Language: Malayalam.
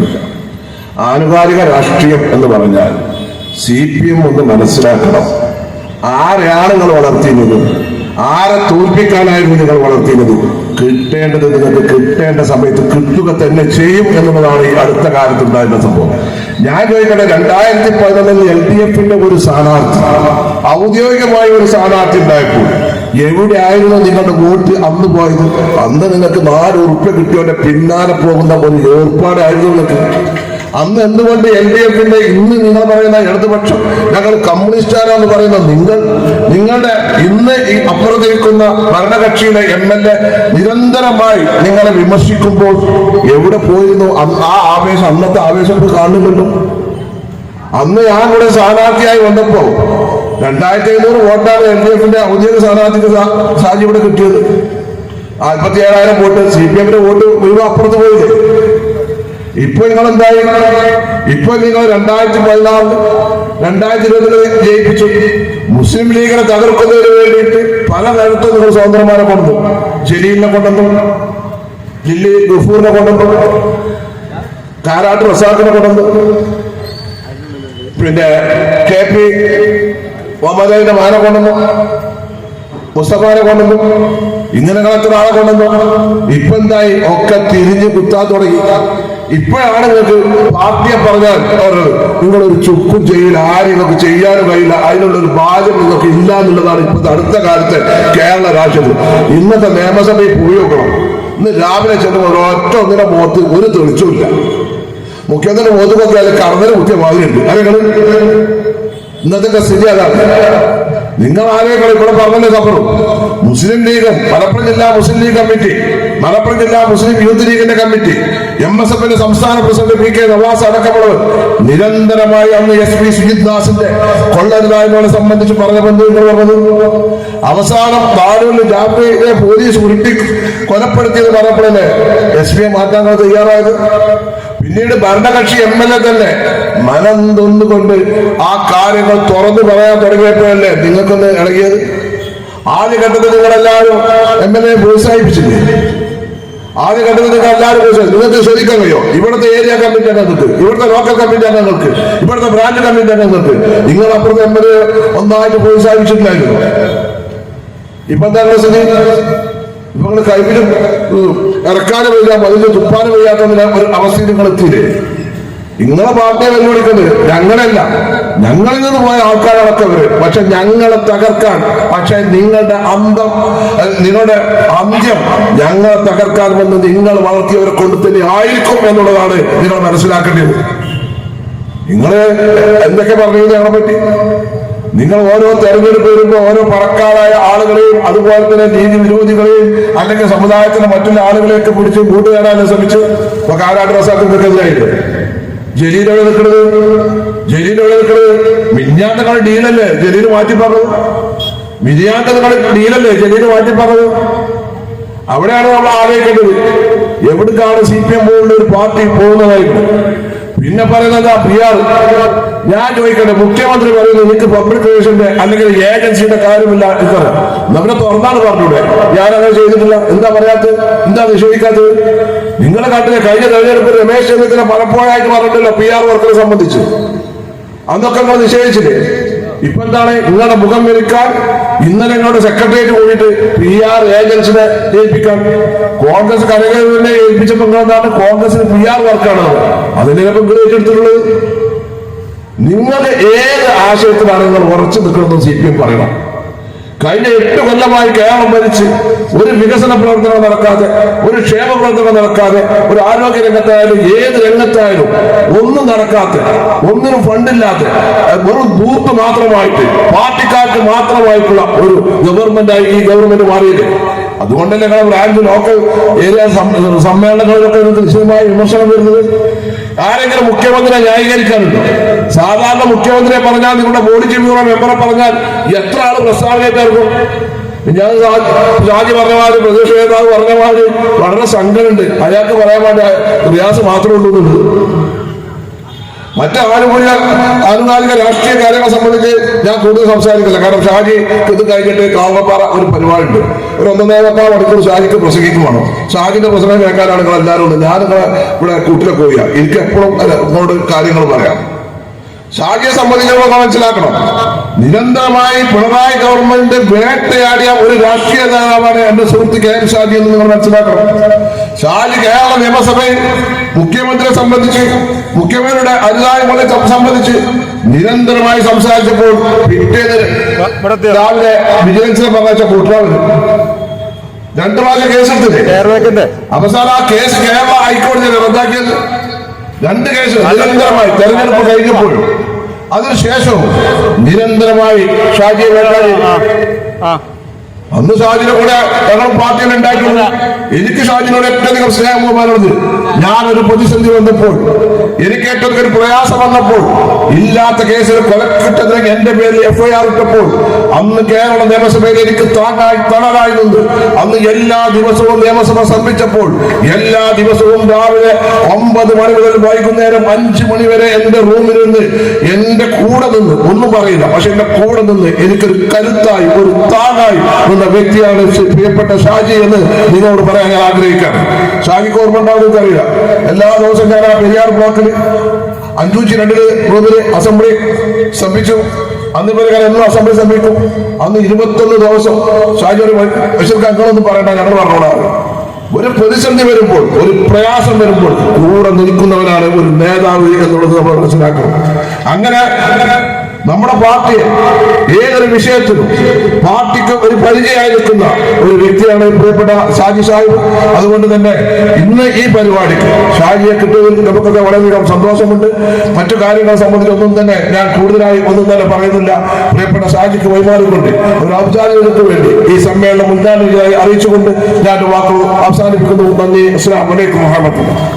കഴിയുന്നില്ല ആനുകാലിക രാഷ്ട്രീയം എന്ന് പറഞ്ഞാൽ സി പി എം ഒന്ന് മനസ്സിലാക്കണം. ആരെയാണ് നിങ്ങൾ വളർത്തിയത് ആരെ തോൽപ്പിക്കാനായിരുന്നു നിങ്ങൾ വളർത്തിയത് കിട്ടേണ്ടത് നിങ്ങൾക്ക് കിട്ടേണ്ട സമയത്ത് കിട്ടുക തന്നെ ചെയ്യും എന്നുള്ളതാണ് ഈ അടുത്ത കാലത്ത് ഉണ്ടായിരുന്ന സംഭവം. ഞാൻ ചോദിക്കട്ടെ രണ്ടായിരത്തി പതിനൊന്നിൽ എൽ ഡി എഫിന്റെ ഒരു സ്ഥാനാർത്ഥി ഔദ്യോഗികമായ ഒരു സ്ഥാനാർത്ഥി ഉണ്ടായപ്പോൾ എവിടെയായിരുന്നു നിങ്ങളുടെ വോട്ട് അന്ന് പോയത്? അന്ന് നിങ്ങൾക്ക് നാല് ഉറുപ്പ്യ കിട്ടിയവന്റെ പിന്നാലെ പോകുന്ന ഒരു ഏർപ്പാടായിരുന്നു നിങ്ങൾക്ക്. അന്ന് എന്തുകൊണ്ട് എൽ ഡി എഫിന്റെ ഇന്ന് നിങ്ങൾ പറയുന്ന ഇടതുപക്ഷം ഞങ്ങൾ കമ്മ്യൂണിസ്റ്റാരാന്ന് പറയുന്ന നിങ്ങൾ നിങ്ങളുടെ ഇന്ന് ഈ അപ്പുറത്തിരിക്കുന്ന ഭരണകക്ഷിയുടെ എം എൽ എ നിരന്തരമായി നിങ്ങളെ വിമർശിക്കുമ്പോൾ എവിടെ പോയിരുന്നു? ആ ആവേശം അന്നത്തെ ആവേശം കാണുന്നുണ്ടോ? അന്ന് ഞാൻ ഇവിടെ സ്ഥാനാർത്ഥിയായി വന്നപ്പോ രണ്ടായിരത്തി എഴുന്നൂറ് വോട്ടാണ് എൽ ഡി എഫിന്റെ ഔദ്യോഗിക സ്ഥാനാർത്ഥിക്ക് സാഹചര്യം ഇവിടെ കിട്ടിയത്. നാൽപ്പത്തി ഏഴായിരം വോട്ട് സി പി എമ്മിന്റെ വോട്ട് മുഴുവൻ അപ്പുറത്ത് പോയില്ലേ? ഇപ്പൊ നിങ്ങൾ എന്തായി ഇപ്പൊ നിങ്ങൾ രണ്ടായിരത്തി പതിനാറ് രണ്ടായിരത്തി ഇരുപതിൽ ജയിപ്പിച്ചു. മുസ്ലിം ലീഗിനെ തകർക്കുന്നതിന് വേണ്ടിയിട്ട് പല നേരത്തും നിങ്ങൾ സ്വതന്ത്രമാരെ കൊണ്ടു ജലീലിനെ കൊണ്ടു ജില്ലി ഗഫൂറിനെ കൊണ്ടു കാരാട്ട് റസാഖിനെ കൊണ്ടുവന്നു. പിന്നെ കെ പി മുഹമ്മദലിന്റെ മാന കൊണ്ടുവന്നു മുസ്തഫാനെ കൊണ്ടുവന്നു ഇങ്ങനെ കളക്ടർ ആളെ കൊണ്ടുവന്നു. ഇപ്പൊ എന്തായി? ഒക്കെ തിരിഞ്ഞ് കുത്താൻ തുടങ്ങി. ഇപ്പോഴാണ് നിങ്ങൾക്ക് പാർട്ടിയെ പറഞ്ഞാൽ പറഞ്ഞത് നിങ്ങളൊരു ചുക്കും ചെയ്യില്ല ആരും നിങ്ങൾക്ക് ചെയ്യാനും കഴിയില്ല അതിനുള്ള ഒരു ഭാഗ്യം നിങ്ങൾക്ക് ഇല്ല എന്നുള്ളതാണ് ഇപ്പോഴത്തെ അടുത്ത കാലത്തെ കേരള രാഷ്ട്രീയത്തിൽ ഇന്നത്തെ നിയമസഭയിൽ പോയി നോക്കണം. ഇന്ന് രാവിലെ ചെന്ന് ഒരൊറ്റ ഒന്നിനെ മുഖത്ത് ഒരു തെളിച്ചുമില്ല മുഖ്യമന്ത്രി മോദി നോക്കിയാൽ കടന്നൽ കുത്തിയ മാതിരിയുണ്ട് അറിയങ്ങൾ ഇന്നത്തെ സ്ഥിതി അതാണ്. നിങ്ങൾ ആരെയും ഇവിടെ പറഞ്ഞല്ലേ സഫറും. മുസ്ലിം ലീഗും മലപ്പുറം ജില്ലാ മുസ്ലിം ലീഗ് കമ്മിറ്റി. മലപ്പുറം ജില്ലാ മുസ്ലിം യൂത്ത് ലീഗിന്റെ കമ്മിറ്റി എം എസ് എഫിന്റെ സംസ്ഥാന പ്രസിഡന്റ് പി കെ നവാസ് അടക്കമുള്ളവർ നിരന്തരമായി അന്ന് എസ് പി സുജിത് ദാസിന്റെ കൊള്ളരുതായ്മകളെ സംബന്ധിച്ച് പറഞ്ഞപ്പോൾ നിങ്ങൾ പറഞ്ഞത് അവസാനം നാടുകളിൽ ജാമ്യയെ പോലീസ് ഉരുട്ടി കൊലപ്പെടുത്തിയത് പറഞ്ഞപ്പോഴല്ലേ എസ് പിയെ മാറ്റാൻ തയ്യാറായത്? പിന്നീട് ഭരണകക്ഷി എം എൽ എ തന്നെ മനം തൊന്നുകൊണ്ട് ആ കാര്യങ്ങൾ തുറന്നു പറയാൻ തുടങ്ങിയപ്പോഴല്ലേ നിങ്ങൾക്കൊന്ന് ഇളകിയത്? ആദ്യഘട്ടത്തിൽ നിങ്ങളെല്ലാവരും എം എൽ എ പ്രോത്സാഹിപ്പിച്ചില്ലേ? ആദ്യഘട്ടത്തിൽ നിങ്ങൾക്ക് എല്ലാവരും നിങ്ങൾക്ക് ശ്രദ്ധിക്കാൻ കഴിയോ? ഇവിടുത്തെ ഏരിയ കമ്മിറ്റി അംഗങ്ങൾക്ക് ഇവിടുത്തെ ലോക്കൽ കമ്മിറ്റി അംഗങ്ങൾക്ക് ഇവിടുത്തെ ബ്രാഞ്ച് കമ്മിറ്റി അംഗങ്ങൾക്ക് നിങ്ങൾ അപ്പുറത്തെ എം എൽ എ ഒന്നായിട്ട് പ്രോത്സാഹിപ്പിച്ചിട്ടില്ലായിരുന്നു ഇപ്പൊ എന്താണ് സ്ഥിതി? ഇപ്പൊ നിങ്ങൾ കൈവിലും ഇറക്കാനും വയ്യാ മതിൽ തുപ്പാനും വയ്യാത്ത ഒരു അവസ്ഥയിൽ നിങ്ങൾ എത്തിയില്ലേ നിങ്ങളെ പാർട്ടിയെ വെല്ലുവിളിക്കുന്നത് ഞങ്ങളല്ല. ഞങ്ങളിൽ നിന്ന് പോയ ആൾക്കാരടക്കവര് പക്ഷെ ഞങ്ങളെ തകർക്കാൻ പക്ഷെ നിങ്ങളുടെ അന്തം നിങ്ങളുടെ അന്ത്യം ഞങ്ങളെ തകർക്കാൻ വന്ന് നിങ്ങൾ വളർത്തിയവരെ കൊണ്ട് തന്നെ ആയിരിക്കും എന്നുള്ളതാണ് നിങ്ങൾ മനസ്സിലാക്കേണ്ടത്. നിങ്ങൾ എന്തൊക്കെ പറഞ്ഞു ഞങ്ങളെ പറ്റി? നിങ്ങൾ ഓരോ തെരഞ്ഞെടുപ്പ് വരുമ്പോൾ ഓരോ പറക്കാരായ ആളുകളെയും അതുപോലെ തന്നെ നീതി വിരോധികളെയും അല്ലെങ്കിൽ സമുദായത്തിലെ മറ്റുള്ള ആളുകളെയൊക്കെ പിടിച്ച് കൂട്ടുകാരാനും ശ്രമിച്ചു ഇപ്പൊ കാരാട്ട് റസാഖിനെതിരായിട്ട് ജലീലെവിടെ നിൽക്കുന്നത് ജലീലെവിടെ നിൽക്കുന്നത് മിഞ്ഞാണ്ട് നിങ്ങൾ ഡീലല്ലേ? ജലീൽ മാറ്റി പറഞ്ഞത്. മിനിയാണ്ട് നിങ്ങൾ ഡീലല്ലേ? ജലീൽ മാറ്റി പറഞ്ഞത്. അവിടെയാണ് നമ്മൾ ആലോചിക്കേണ്ടത്. എവിടേക്കാണ് സി പി എം പോലുള്ള ഒരു പാർട്ടി പോകുന്നതായിട്ട്? പിന്നെ പറയുന്നത് പി ഞാൻ ചോദിക്കട്ടെ മുഖ്യമന്ത്രി പറയുന്നത് എനിക്ക് പബ്ലിക് റിലേഷന്റെ അല്ലെങ്കിൽ ഏജൻസിയുടെ കാര്യമില്ല ഇത്ര നമ്മളെ തുറന്നാണ് പറഞ്ഞൂടെ. ഞാൻ അങ്ങനെ ചെയ്തിട്ടില്ല. എന്താ പറയാത്തത്? എന്താ നിഷേധിക്കാത്തത്? നിങ്ങളുടെ നാട്ടിലെ കഴിഞ്ഞ തെരഞ്ഞെടുപ്പിൽ രമേശ് ചെന്നിത്തല പലപ്പോഴായിട്ട് പറഞ്ഞിട്ടില്ല പി ആർ വർക്കിനെ സംബന്ധിച്ച്. അന്നൊക്കെ നിങ്ങൾ നിഷേധിച്ചില്ലേ? ഇപ്പൊ എന്താണ് നിങ്ങളുടെ മുഖം വെറുക്കാൻ ഇന്നലെ നിങ്ങളുടെ സെക്രട്ടേറിയറ്റ് പോയിട്ട് പി ആർ ഏജൻസിനെ ഏൽപ്പിക്കാൻ. കോൺഗ്രസ് കരകേറിനെ ഏൽപ്പിച്ചപ്പോ നിങ്ങൾ എന്താണ് കോൺഗ്രസിന് പി ആർ വർക്കാണ്. അതിനെ ഇപ്പൊ നിങ്ങൾ ഏറ്റെടുത്തിട്ടുള്ളത്. നിങ്ങളുടെ ഏത് ആശയത്തിലാണ് നിങ്ങൾ ഉറച്ചു നിൽക്കണമെന്ന് സി പി എം പറയണം. കഴിഞ്ഞ എട്ട് കൊല്ലമായി കേരളം ഭരിച്ച് ഒരു വികസന പ്രവർത്തനം നടക്കാതെ ഒരു ക്ഷേമ പ്രവർത്തനം നടക്കാതെ ഒരു ആരോഗ്യ രംഗത്തായാലും ഏത് രംഗത്തായാലും ഒന്നും നടക്കാത്ത ഒന്നിനും ഫണ്ടില്ലാത്ത വെറും ബൂത്ത് മാത്രമായിട്ട് പാർട്ടിക്കാർക്ക് മാത്രമായിട്ടുള്ള ഒരു ഗവൺമെന്റായി ഈ ഗവൺമെന്റ് മാറിയില്ലേ? അതുകൊണ്ടല്ലേ ബ്രാഞ്ച് ലോക്കൽ ഏരിയ സമ്മേളനങ്ങളിലൊക്കെ നിശ്ചയമായ വിമർശനം വരുന്നത്? ആരെങ്കിലും മുഖ്യമന്ത്രിയെ ന്യായീകരിക്കാനുണ്ടോ സാധാരണ മുഖ്യമന്ത്രിയെ പറഞ്ഞാൽ നിങ്ങളുടെ ബോഡി ബ്യൂറോ മെമ്പറെ പറഞ്ഞാൽ എത്ര ആൾ പ്രസ്താവനയായിട്ടായിരിക്കും ഞാൻ രാജി പറഞ്ഞ പ്രതിപക്ഷ നേതാവ് പറഞ്ഞ വളരെ സങ്കടമുണ്ട്. അയാൾക്ക് പറയാൻ വേണ്ടി പ്രയാസം മാത്രമേ ഉള്ളൂ എന്നുള്ളത് മറ്റ് ആനുകൂല്യ ആനുകാലിക രാഷ്ട്രീയ കാര്യങ്ങളെ സംബന്ധിച്ച് ഞാൻ കൂടുതൽ സംസാരിക്കില്ല. കാരണം ഷാജി ഇത് കഴിഞ്ഞിട്ട് കാവപ്പാറ ഒരു പരിപാടിയുണ്ട്. ഒരു ഒന്നൊന്നേക്കാൾ മണിക്കൂർ ഷാജിക്ക് പ്രസംഗിക്കുവാണ്. ഷാജിന്റെ പ്രസംഗം കേൾക്കാനാണ് നിങ്ങൾ എല്ലാവരും ഞാൻ നിങ്ങളെ ഇവിടെ കൂട്ടിലൊക്കെ പോയി എനിക്ക് എപ്പോഴും നിങ്ങളോട് കാര്യങ്ങൾ പറയാം. ഷാജിയെ സംബന്ധിച്ചിടത്തോളം മനസ്സിലാക്കണം. നിരന്തരമായി പിണറായി ഗവൺമെന്റ് വേട്ടയാടിയ ഒരു രാഷ്ട്രീയ നേതാവാണ് എന്റെ സുഹൃത്ത് കെ എം ഷാജി എന്ന് നിങ്ങൾ മനസ്സിലാക്കണം. ഷാജി കേരള നിയമസഭയിൽ മുഖ്യമന്ത്രിയെ സംബന്ധിച്ച് മുഖ്യമന്ത്രിയുടെ അനുദായങ്ങളെ സംബന്ധിച്ച് നിരന്തരമായി സംസാരിച്ചപ്പോൾ പിറ്റേന്ന് രാവിലെ വിജിലൻസിനെ പറഞ്ഞ കൂട്ടുകാർ രണ്ടു പ്രാവശ്യം കേസെടുത്തില്ലേ എടുത്തില്ലേ? അവസാനം ആ കേസ് കേരള ഹൈക്കോടതി റദ്ദാക്കിയത്. രണ്ട് കേസ് നിരന്തരമായി തെരഞ്ഞെടുപ്പ് കഴിഞ്ഞപ്പോഴും. അതിനുശേഷവും നിരന്തരമായി ഷാജി വേണ്ടാടി അന്ന് ഷാജിനെ കൂടെ ഞങ്ങൾ പാർട്ടിയിൽ ഉണ്ടായിട്ടുണ്ട് എനിക്ക് ഷാജിനോട് ഏറ്റവും സ്നേഹം ബഹുമാനമുള്ളത് ഞാനൊരു പ്രതിസന്ധി വന്നപ്പോൾ എനിക്ക് ഏറ്റവും ഒരു പ്രയാസം വന്നപ്പോൾ ഇല്ലാത്ത കേസിൽ കൊലക്കുറ്റത്തിന് എന്റെ പേരിൽ എഫ്ഐആർ ഇട്ടപ്പോൾ അന്ന് കേരള നിയമസഭയിൽ എനിക്ക് താങ്ങായി നിന്ന്. അന്ന് എല്ലാ ദിവസവും നിയമസഭ സംഭിച്ചപ്പോൾ എല്ലാ ദിവസവും രാവിലെ ഒമ്പത് മണി മുതൽ വൈകുന്നേരം അഞ്ചു മണി വരെ എന്റെ റൂമിൽ നിന്ന് എന്റെ കൂടെ നിന്ന് ഒന്നും പറയില്ല പക്ഷെ എന്റെ കൂടെ നിന്ന് എനിക്കൊരു കരുത്തായി ഒരു താങ്ങായി നിന്ന വ്യക്തിയാണ് പ്രിയപ്പെട്ട ഷാജി എന്ന് നിങ്ങളോട് പറയാൻ ഞാൻ ആഗ്രഹിക്കുകയാണ്. ഷാജിക്ക് ഓർമ്മ എല്ലാ ദിവസവും ഞാൻ ആ പെരിയാർ ബ്ലോക്കിൽ അഞ്ചൂറ്റി രണ്ടിൽ റൂമിൽ അസംബ്ലി സംഭിച്ചു അന്ന് ഇവർ ഞാൻ എന്നും അസംബ്ലി സംഭിക്കും അന്ന് ഇരുപത്തൊന്ന് ദിവസം ഷാജി ഒരു ബഷീർക്ക് അങ്ങളൊന്നും പറയണ്ട ഞങ്ങൾ പറഞ്ഞോളാം. ഒരു പ്രതിസന്ധി വരുമ്പോൾ ഒരു പ്രയാസം വരുമ്പോൾ കൂടെ നിൽക്കുന്നവനാണ് ഒരു നേതാവ് എന്നുള്ളത് നമ്മൾ മനസ്സിലാക്കണം. അങ്ങനെ നമ്മുടെ പാർട്ടിയെ ഏതൊരു വിഷയത്തിലും പാർട്ടിക്ക് ഒരു പരിചയമായി നിൽക്കുന്ന ഒരു വ്യക്തിയാണ് പ്രിയപ്പെട്ട ഷാജി സാഹിബ്. അതുകൊണ്ട് തന്നെ ഇന്ന് ഈ പരിപാടിക്ക് ഷാജിയെ കിട്ടിയതിൽ നമുക്കൊക്കെ വളരെയധികം സന്തോഷമുണ്ട്. മറ്റു കാര്യങ്ങളെ സംബന്ധിച്ച് ഒന്നും തന്നെ ഞാൻ കൂടുതലായി ഒന്നും തന്നെ പറയുന്നില്ല. പ്രിയപ്പെട്ട ഷാജിക്ക് വൈമാറിക്കൊണ്ട് ഒരു ഔപചാരികതയ്ക്ക് വേണ്ടി ഈ സമ്മേളനം മുൻകാലിയായി അറിയിച്ചുകൊണ്ട് ഞാൻ വാക്കുകൾ അവസാനിപ്പിക്കുന്നു. നന്ദി. അസ്ലാം വലൈക്കും വാഹമത്തുള്ള